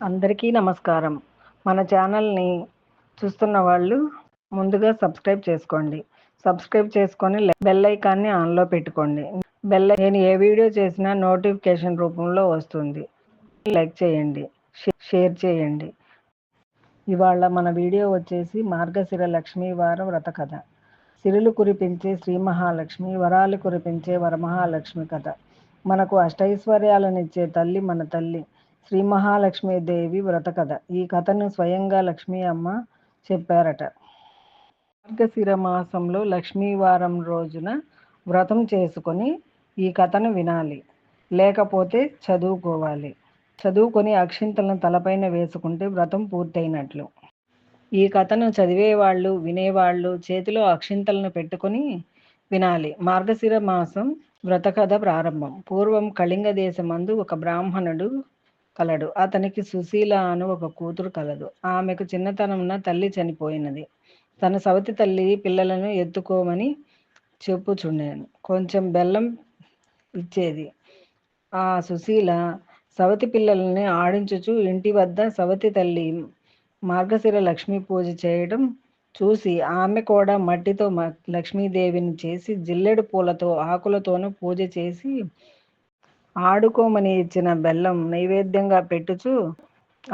అందరికీ నమస్కారం. మన ఛానల్ని చూస్తున్న వాళ్ళు ముందుగా సబ్స్క్రైబ్ చేసుకోండి. సబ్స్క్రైబ్ చేసుకొని బెల్ ఐకాన్ని ఆన్లో పెట్టుకోండి. బెల్ నేను ఏ వీడియో చేసినా నోటిఫికేషన్ రూపంలో వస్తుంది. లైక్ చేయండి. షేర్ చేయండి. ఇవాళ మన వీడియో వచ్చేసి మార్గశిర లక్ష్మీ వార వ్రత కథ. సిరులు కురిపించే శ్రీ మహాలక్ష్మి వరాలు కురిపించే వరమహాలక్ష్మి కథ. మనకు అష్టైశ్వర్యాలనిచ్చే తల్లి మన తల్లి శ్రీ మహాలక్ష్మీదేవి వ్రత కథ. ఈ కథను స్వయంగా లక్ష్మీ అమ్మ చెప్పారట. మార్గశిర మాసంలో లక్ష్మీవారం రోజున వ్రతం చేసుకొని ఈ కథను వినాలి. లేకపోతే చదువుకోవాలి. చదువుకొని అక్షింతలను తలపైన వేసుకుంటే వ్రతం పూర్తయినట్లు. ఈ కథను చదివేవాళ్ళు వినేవాళ్ళు చేతిలో అక్షింతలను పెట్టుకొని వినాలి. మార్గశిర మాసం వ్రతకథ ప్రారంభం. పూర్వం కళింగ దేశమందు ఒక బ్రాహ్మణుడు కలడు. అతనికి సుశీల అను ఒక కూతురు కలదు. ఆమెకు చిన్నతనమున తల్లి చనిపోయినది. తన సవతి తల్లి పిల్లలను ఎత్తుకోమని చెప్పుచుండేను. కొంచెం బెల్లం ఇచ్చేది. ఆ సుశీల సవతి పిల్లల్ని ఆడించుచు ఇంటి వద్ద సవతి తల్లి మార్గశిర లక్ష్మీ పూజ చేయడం చూసి ఆమె కూడా మట్టితో మ- లక్ష్మీదేవిని చేసి జిల్లెడు పూలతో ఆకులతోనూ పూజ చేసి ఆడుకోమని ఇచ్చిన బెల్లం నైవేద్యంగా పెట్టుచు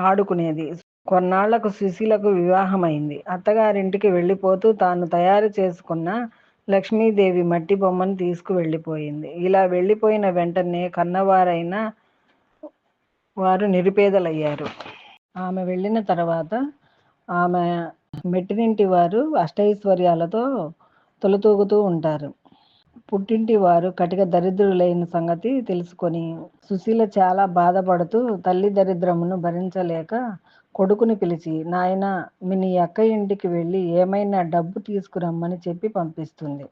ఆడుకునేది. కొన్నాళ్ళకు సుశీలకు వివాహమైంది. అత్తగారింటికి వెళ్ళిపోతూ తాను తయారు చేసుకున్న లక్ష్మీదేవి మట్టి బొమ్మను తీసుకువెళ్ళిపోయింది. ఇలా వెళ్ళిపోయిన వెంటనే కన్నవారైన వారు నిరుపేదలయ్యారు. ఆమె వెళ్ళిన తర్వాత ఆమె మెట్టినింటి వారు అష్టైశ్వర్యాలతో తొలతూగుతూ ఉంటారు. పుట్టింటి వారు కటిక దరిద్రులైన సంగతి తెలుసుకొని సుశీల చాలా బాధపడుతూ తల్లి దరిద్రమును భరించలేక కొడుకుని పిలిచి నాయన మీ నీ అక్క ఇంటికి వెళ్ళి ఏమైనా డబ్బు తీసుకురమ్మని చెప్పి పంపిస్తుంది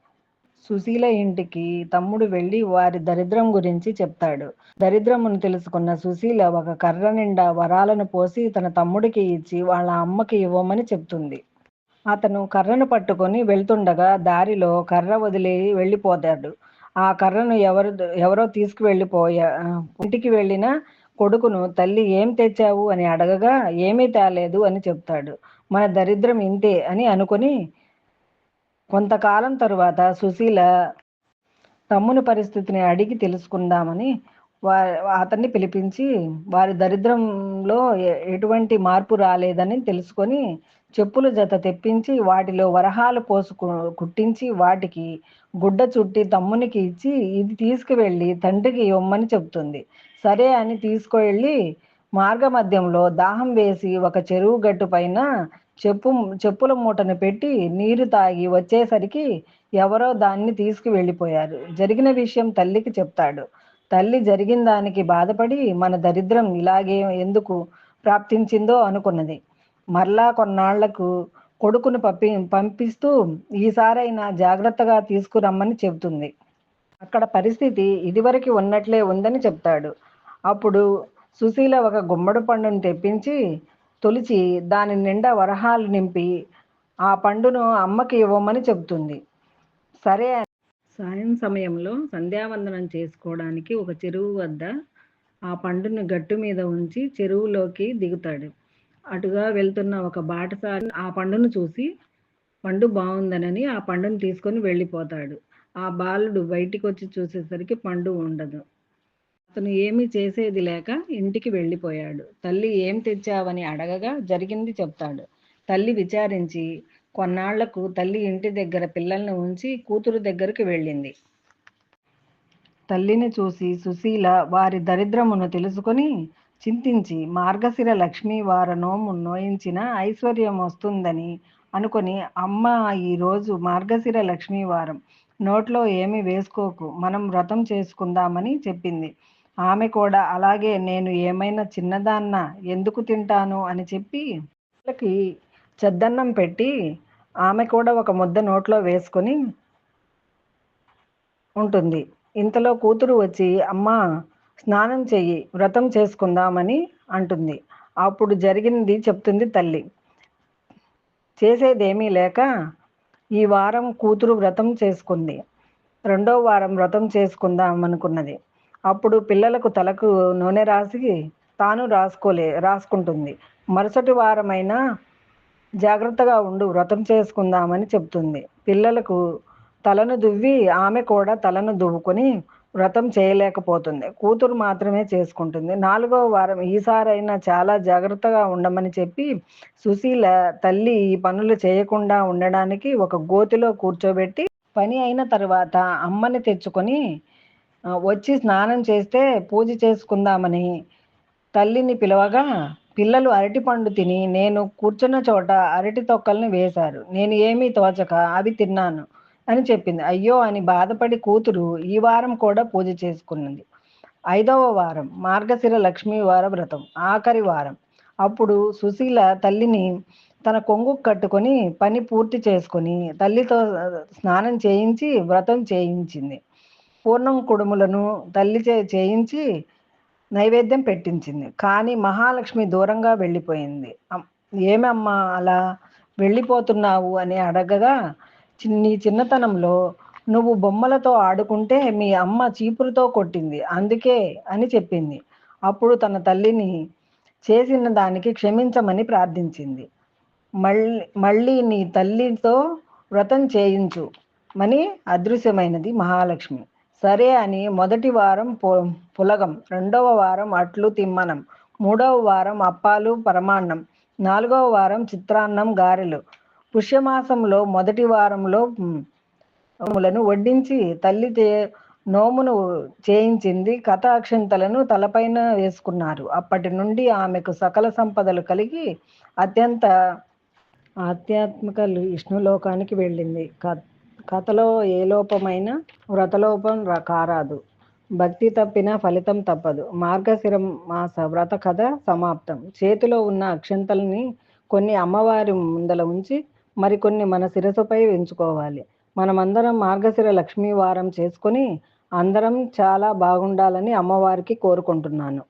సుశీల ఇంటికి తమ్ముడు వెళ్ళి వారి దరిద్రం గురించి చెప్తాడు. దరిద్రమును తెలుసుకున్న సుశీల ఒక కర్ర నిండా వరాలను పోసి తన తమ్ముడికి ఇచ్చి వాళ్ళ అమ్మకి ఇవ్వమని చెప్తుంది. అతను కర్రను పట్టుకొని వెళ్తుండగా దారిలో కర్ర వదిలి వెళ్ళిపోతాడు. ఆ కర్రను ఎవరు ఎవరో తీసుకువెళ్ళిపోయా ఇంటికి వెళ్ళిన కొడుకును తల్లి ఏం తెచ్చావు? అని అడగగా ఏమీ తేలేదు అని చెప్తాడు. మన దరిద్రం ఇంతే అని అనుకొని కొంతకాలం తరువాత సుశీల తమ్ముని పరిస్థితిని అడిగి తెలుసుకుందామని వా అతన్ని పిలిపించి వారి దరిద్రంలో ఎటువంటి మార్పు రాలేదని తెలుసుకొని చెప్పుల జత తెప్పించి వాటిలో వరహాలు పోసుకు కుట్టించి వాటికి గుడ్డ చుట్టి తమ్మునికి ఇచ్చి ఇది తీసుకువెళ్ళి తండ్రికి ఇవ్వమని చెప్తుంది. సరే అని తీసుకువెళ్ళి మార్గమధ్యంలో దాహం వేసి ఒక చెరువు గట్టు పైన చెప్పు చెప్పుల మూటను పెట్టి నీరు తాగి వచ్చేసరికి ఎవరో దాన్ని తీసుకువెళ్ళిపోయారు. జరిగిన విషయం తల్లికి చెప్తాడు. తల్లి జరిగిన దానికి బాధపడి మన దరిద్రం ఇలాగే ఎందుకు ప్రాప్తించిందో అనుకున్నది. మరలా కొన్నాళ్ళకు కొడుకును పంపి పంపిస్తూ ఈసారైనా జాగ్రత్తగా తీసుకురమ్మని చెబుతుంది. అక్కడ పరిస్థితి ఇదివరకు ఉన్నట్లే ఉందని చెప్తాడు. అప్పుడు సుశీల ఒక గుమ్మడి పండును తెప్పించి తొలిచి దాని నిండా వరహాలు నింపి ఆ పండును అమ్మకి ఇవ్వమని చెబుతుంది. సరే సాయం సమయంలో సంధ్యావందనం చేసుకోవడానికి ఒక చెరువు వద్ద ఆ పండును గట్టు మీద ఉంచి చెరువులోకి దిగుతాడు. అటుగా వెళ్తున్న ఒక బాటసారి ఆ పండును చూసి పండు బాగుందనని ఆ పండును తీసుకొని వెళ్ళిపోతాడు. ఆ బాలుడు బయటికి వచ్చి చూసేసరికి పండు ఉండదు. అతను ఏమీ చేసేది లేక ఇంటికి వెళ్ళిపోయాడు. తల్లి ఏం తెచ్చావని అడగగా జరిగింది చెప్తాడు. తల్లి విచారించి కొన్నాళ్ళకు తల్లి ఇంటి దగ్గర పిల్లల్ని ఉంచి కూతురు దగ్గరికి వెళ్ళింది. తల్లిని చూసి సుశీల వారి దరిద్రమును తెలుసుకొని చింతించి మార్గశిర లక్ష్మీ వార నోయించిన ఐశ్వర్యం వస్తుందని అనుకొని అమ్మ ఈ రోజు మార్గశిర లక్ష్మీ వారం. నోట్లో ఏమి వేసుకోకు మనం వ్రతం చేసుకుందామని చెప్పింది. ఆమె కూడా అలాగే నేను ఏమైనా చిన్నదాన్న ఎందుకు తింటాను అని చెప్పి వాళ్ళకి చెద్దన్నం పెట్టి ఆమె కూడా ఒక ముద్ద నోట్లో వేసుకొని ఉంటుంది. ఇంతలో కూతురు వచ్చి అమ్మ స్నానం చెయ్యి వ్రతం చేసుకుందామని అంటుంది. అప్పుడు జరిగింది చెప్తుంది తల్లి. చేసేదేమీ లేక ఈ వారం కూతురు వ్రతం చేసుకుంది. రెండో వారం వ్రతం చేసుకుందాం అనుకున్నది. అప్పుడు పిల్లలకు తలకు నూనె రాసి తాను రాసుకోలే రాసుకుంటుంది. మరుసటి వారమైనా జాగ్రత్తగా ఉండు వ్రతం చేసుకుందామని చెప్తుంది. పిల్లలకు తలను దువ్వి ఆమె కూడా తలను దువ్వుకొని వ్రతం చేయలేకపోతుంది. కూతురు మాత్రమే చేసుకుంటుంది. నాలుగవ వారం ఈసారైనా చాలా జాగ్రత్తగా ఉండమని చెప్పి సుశీల తల్లి ఈ పనులు చేయకుండా ఉండడానికి ఒక గోతిలో కూర్చోబెట్టి పని అయిన తర్వాత అమ్మని తెచ్చుకొని వచ్చి స్నానం చేస్తే పూజ చేసుకుందామని తల్లిని పిలవగా పిల్లలు అరటి పండు తిని నేను కూర్చున్న చోట అరటి తొక్కల్ని వేశారు. నేను ఏమీ తోచక అవి తిన్నాను. అని చెప్పింది. అయ్యో అని బాధపడి కూతురు ఈ వారం కూడా పూజ చేసుకున్నది. ఐదవ వారం మార్గశిర లక్ష్మీ వార వ్రతం ఆఖరి వారం. అప్పుడు సుశీల తల్లిని తన కొంగు కట్టుకొని పని పూర్తి చేసుకొని తల్లితో స్నానం చేయించి వ్రతం చేయించింది. పూర్ణం కుడుములను తల్లి చే చేయించి నైవేద్యం పెట్టించింది. కానీ మహాలక్ష్మి దూరంగా వెళ్ళిపోయింది. ఏమమ్మా అలా వెళ్ళిపోతున్నావు అని అడగగా నీ చిన్నతనంలో నువ్వు బొమ్మలతో ఆడుకుంటే మీ అమ్మ చీపురుతో కొట్టింది. అందుకే అని చెప్పింది. అప్పుడు తన తల్లిని చేసిన దానికి క్షమించమని ప్రార్థించింది. మళ్ళీ మళ్ళీ నీ తల్లితో వ్రతం చేయించు మని అదృశ్యమైనది మహాలక్ష్మి. సరే అని మొదటి వారం పులగం రెండవ వారం అట్లు తిమ్మనం మూడవ వారం అప్పాలు పరమాన్నం నాలుగవ వారం చిత్రాన్నం గారెలు పుష్యమాసంలో మొదటి వారంలో ములను వడ్డించి తల్లి నోమును చేయించింది. కథ అక్షంతలను తలపైన వేసుకున్నారు. అప్పటి నుండి ఆమెకు సకల సంపదలు కలిగి అత్యంత ఆధ్యాత్మిక విష్ణులోకానికి వెళ్ళింది. కథలో ఏ లోపమైన వ్రతలోపం ర- కారాదు. భక్తి తప్పిన ఫలితం తప్పదు. మార్గశిరం మాస వ్రత కథ సమాప్తం. చేతిలో ఉన్న అక్షంతల్ని కొన్ని అమ్మవారి ముందల ఉంచి మరికొన్ని మన శిరసుపై ఉంచుకోవాలి మనమందరం మార్గశిర లక్ష్మీ వారం చేసుకొని అందరం చాలా బాగుండాలని అమ్మవారికి కోరుకుంటున్నాను.